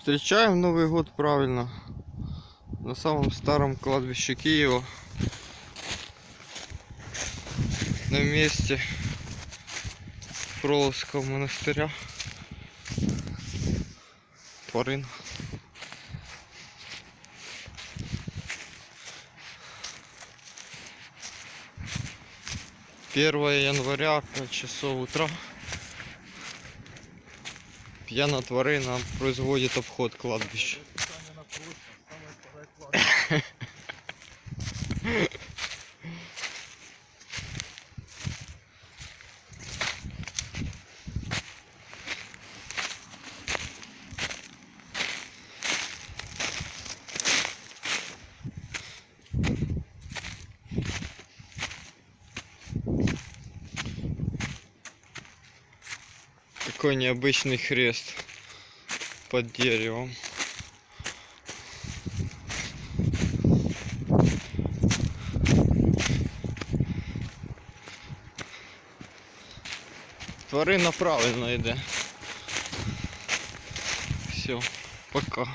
Встречаем Новый год правильно. На самом старом кладбище Киева. На месте Фроловского монастыря. Тварин. Первое января, 5 часов утра. Пьяна тварина производит обход кладбища. Какой необычный хрест под деревом. Тварина правильно йде. Все, пока.